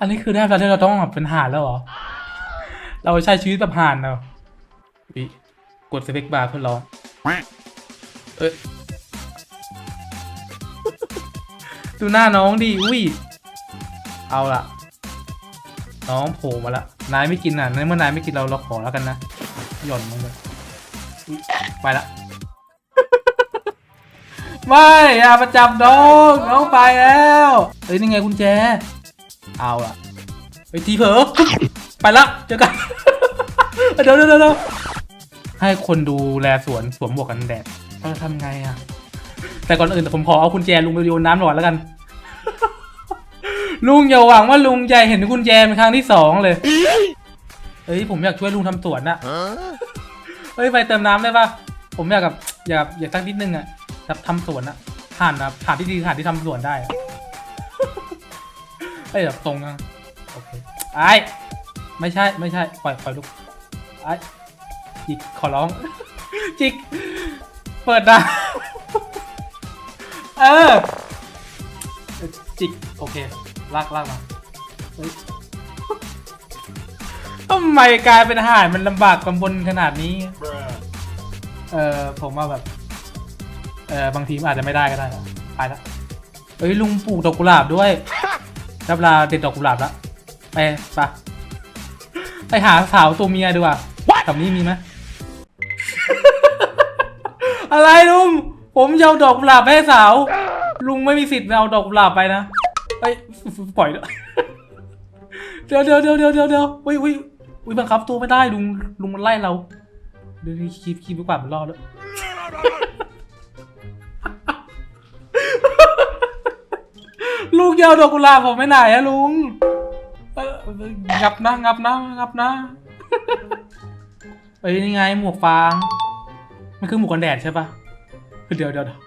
อันนี้คือได้แล้วที่เราต้องแบบเป็นห่านแล้วเหรอ เราใช้ชีวิตแบบห่านเนาะอุ๊ยกดสเปกบาร์เพื่อร้องเอ้ยดูหน้าน้องดิอุ้ยเอาละน้องโผล่มาละนายไม่กินอะในเมื่อนายไม่กินเราเราขอแล้วกันนะหย่อนลงไปอุ๊ยไปละไม่อย่ามาจับน้องน้องไปแล้วเฮ้ยนี่ไงกุญแจ เอาละไปทีเผลอไปละเจอกันเดี๋ยวเดี๋ยวเดี๋ยวให้คนดูแลสวนสวมหมวกกันแดดเราจะทำไงอะ แต่ก่อนอื่นผมขอเอากุญแจลุงไปโยนน้ำหน่อยแล้วกัน ลุงอย่าหวังว่าลุงจะเห็นกุญแจเป็นครั้งที่สองเลยเฮ้ยผมอยากช่วยลุงทำสวนอะเฮ้ยไปเติมน้ำได้ปะผมอยากกับอยากอยากสักนิดนึงอะแบบทำสวนอะผ่านนะผ่านที่ดีผ่านที่ทำสวนได้อะ เฮ้ยแบบตรงอะโอเคไอ้ไม่ใช่ไม่ใช่ปล่อยปล่อยลูกไอ้จิกขอร้อง จิก เปิดนะเออจิก โอเค ลากลากมาเฮ้ยทำไมกลายเป็นอาหารมันลำบากกำบนขนาดนี้ เออผมว่าแบบ เออบางทีมันอาจจะไม่ได้ก็ได้นะไปละเอ้ยลุงปลูกดอกกุหลาบด้วย รับเวลาเด็ดดอกกุหลาบแล้วไปไปะไปหาสาวตัวเมียดีกว่าแถวนี้มีไหมอะไรลุง ผมจะเอาดอกกุหลาบไปให้สาว ลุงไม่มีสิทธิ์เอาดอกกุหลาบไปนะเอ้ยปล่อยเถอะเดี๋ยวเดี๋ยวเดี๋ยวเดี๋ยวเดี๋ยวเดี๋ยวอุ้ยอุ้ยอุ้ยบังคับตัวไม่ได้ลุงลุงมันไล่เราเดี๋ยวนี้คีบคีบไปกว่ามันรอดแล้ว ลุงจะเอาดอกกุหลาบผมไปไหนอะลุงเอองับนะงับนะงับนะเอ้ยนี่ไงหมวกฟาง มันคือหมวกกันแดดใช่ปะคือเดี๋ยวเดี๋ยวเดี๋ยว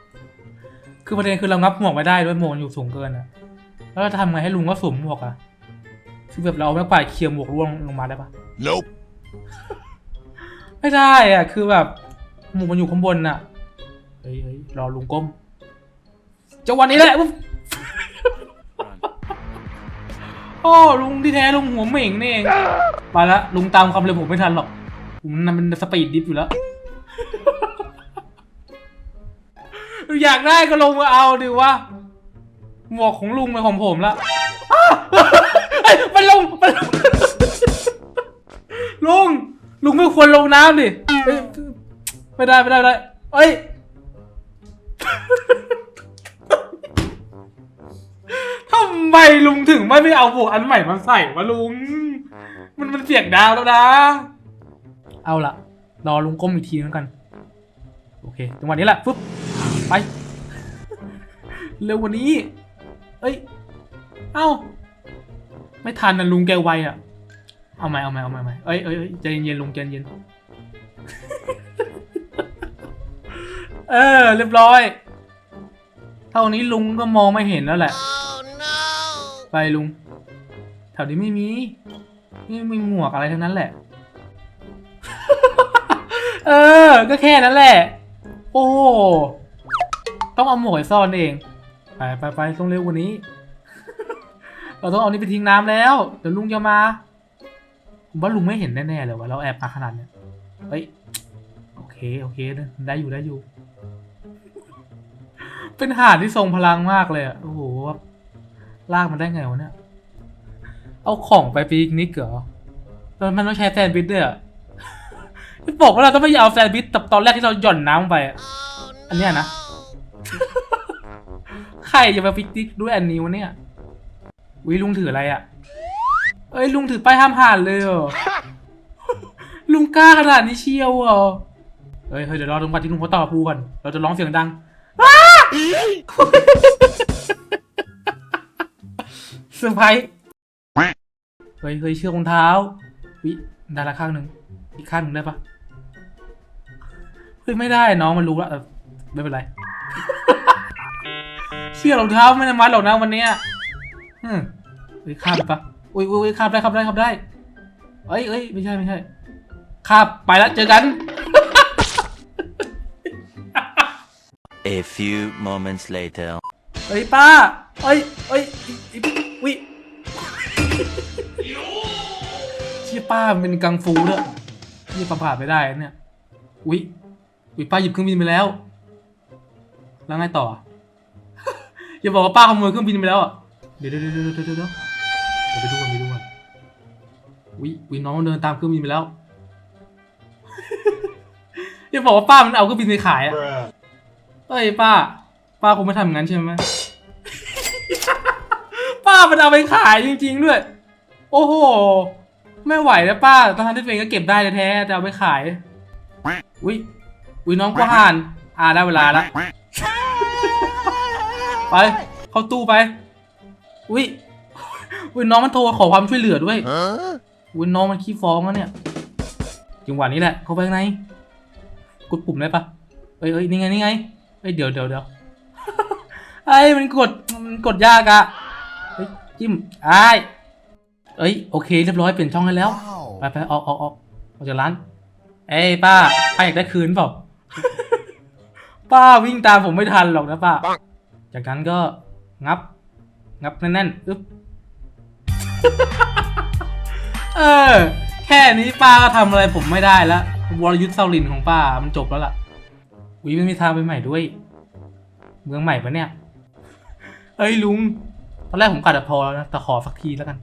คือประเด็นคือเรางับหมวกไม่ได้ด้วยหมวกมันอยู่สูงเกินอะแล้วเราจะทำไงให้ลุงก็สวมหมวกอะคือแบบเราเอาไม่กวาดเคลียร์หมวกร่วงลงมาได้ปะ Nope. ไม่ได้อะคือแบบหมวกมันอยู่ข้างบนอะเฮ้ยเฮ้ยรอลุงก้มจังหวะนี้แหละ โอ้ลุงที่แท้ลุงหัวเหม่งนี่เองไปละลุงตามคำเลยผมไม่ทันหรอกผมนั่นมันสปีดดิฟอยู่แล้ว อยากได้ก็ลงมาเอาดิวะหมวกของลุงเป็นของผมละอ้วเฮ้ยมันลงมันลงลุงลุงไม่ควรลงน้ำดิไม่ได้ไม่ได้ไม่ได้เอ้ยำไมลุงถึงไม่ไปเอาหมวกอันใหม่มาใส่วะลุง มันมันเสียงดาวแล้วนะ เอาละรอลุงก้มอีกทีนึงกัน โอเคจังหวะนี้แหละฟึบไป เร็วกว่านี้ เอ้ย เอ้า ไม่ทันนะลุงแกไวอะเอาไหม่เอาไหมเอาไหมเอาไหมเอ้ยเอ้ยเอ้ยใจเย็นๆลุงใจเย็นเออ เรียบร้อย เท่านี้ลุงก็มองไม่เห็นแล้วแหละ ไปลุง แถวนี้ไม่มี ไม่มีหมวกอะไรทั้งนั้นแหละ เออ ก็แค่นั้นแหละ โอ้ ต้องเอาหมวกไปซ่อนเอง ไปไปไปต้องเร็วกว่านี้ เราต้องเอานี้ไปทิ้งน้ำแล้ว เดี๋ยวลุงจะมา ผมว่าลุงไม่เห็นแน่ๆเลยว่าเราแอบมาขนาดเนี้ยเฮ้ย โอเค โอเค ได้อยู่ได้อยู่ เป็นหาดที่ทรงพลังมากเลยอะโอ้โห ลากมันได้ไงวะเนี่ย เอาของไปปิกนิกเหรอแล้วมันต้องใช้แซนด์วิชด้วยอะที่บอกว่าเราต้องไม่เอาแซนด์วิชตอนแรกที่เราหย่อนน้ำไป อันเนี้ยนะ ใครจะมาปิกนิกด้วยอันนี้วะเนี่ยวิลุงถืออะไรอะเอ้ยลุงถือป้ายห้ามผ่านเลยเหรอลุงกล้าขนาดนี้เชียวเหรอเฮ้ยเฮ้ยเดี๋ยวรอตรงวันที่ลุงเขาต่อพูก่อน เราจะร้องเสียงดัง เซอร์ไพรส์เฮ้ยเฮ้ยเชือกรองเท้าวิได้ละข้างหนึ่งอีกข้างหนึ่งได้ปะเฮ้ยไม่ได้น้องมันรู้แล้วเออไม่เป็นไร เชือกรองเท้าไม่ได้มัดหรอกนะวันเนี้ยอืมเฮ้ยข้ามไปปะอุ้ยอุ้ยอุ้ยข้ามได้ข้ามได้ข้ามได้เอ้ยเอ้ยไม่ใช่ไม่ใช่ข้ามไปแล้วเจอกัน A few moments later. เฮ้ยป้าเอ้ยเอ้ยอิอิวิเชี่ยป้ามันเป็นกังฟูด้วยนี่ประผ่านไปได้นะเนี่ย อุ๊ย อุ๊ยป้าหยิบเครื่องบินไปแล้ว แล้วไงต่อ อย่าบอกว่าป้าขโมยเครื่องบินไปแล้วอะ เดี๋ยวเดี๋ยวเดี๋ยวเดี๋ยวเดี๋ยวเดี๋ยวเดี๋ยวไปดูกันไปดูกันอุ๊ยอุ๊ยน้องมันเดินตามเครื่องบินไปแล้ว อย่าบอกว่าป้ามันเอาเครื่องบินไปขายอะเอ้ยป้า ป้าคงไม่ทำอย่างนั้นใช่ไหมป้า มันเอาไปขายจริงๆด้วย โอ้โห ไม่ไหวแล้วป้าตอนที่ตัวเองก็เก็บได้แท้ๆแต่เอาไปขาย อุ้ยอุ้ยน้องกวาน อ่าได้เวลาละไป เข้าตู้ไป อุ้ยอุ้ยน้องมันโทรขอความช่วยเหลือด้วยอุ้ยน้องมันขี้ฟ้องแล้วเนี่ยจังหวะนี้แหละ เข้าไปข้างในกดปุ่มได้ปะเอ้ยเอ้ยนี่ไงนี่ไงเอ้ยเดี๋ยวเดี๋ยวเดี๋ยวไอ้มันกดมันกดยากอะ ฮ้ยจิ้มไอ้ายเอ้ยโอเคเรียบร้อยเปลี่ยนช่องให้แล้วไปไปออกออกออกออกจากร้านเอ้ยป้าป้าอยากได้คืนเปล่าป้าวิ่งตามผมไม่ทันหรอกนะป้าปังจากนั้นก็งับ งับแน่นๆอึ๊บเออแค่นี้ป้าก็ทำอะไรผมไม่ได้แล้ววรยุทธ์เซาลินของป้ามันจบแล้วล่ะวิมันมีทางไปใหม่ด้วย เมืองใหม่ปะเนี่ยเอ้ยลุง ตอนแรกผมกะจะพอแล้วนะ แต่ขอสักทีแล้วกัน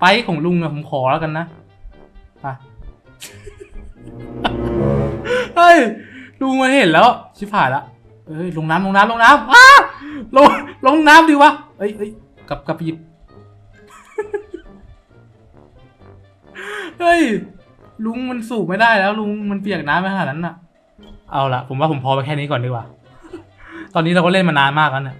ไปของลุงอะผมขอแล้วกันนะไปเฮ้ยลุงมาเห็นแล้ว ชิบหายละเอ้ยลงน้ำลงน้ำลงน้ำอ้าลงลงน้ำดีวะเอ้ยเอ้ยกับกับหยิบเฮ้ยลุงมันสูบไม่ได้แล้ว ลุงมันเปียกน้ำไปขนาดนั้นน่ะ เอาละผมว่าผมพอไปแค่นี้ก่อนดีกว่า ตอนนี้เราก็เล่นมานานมากแล้วเนี่ย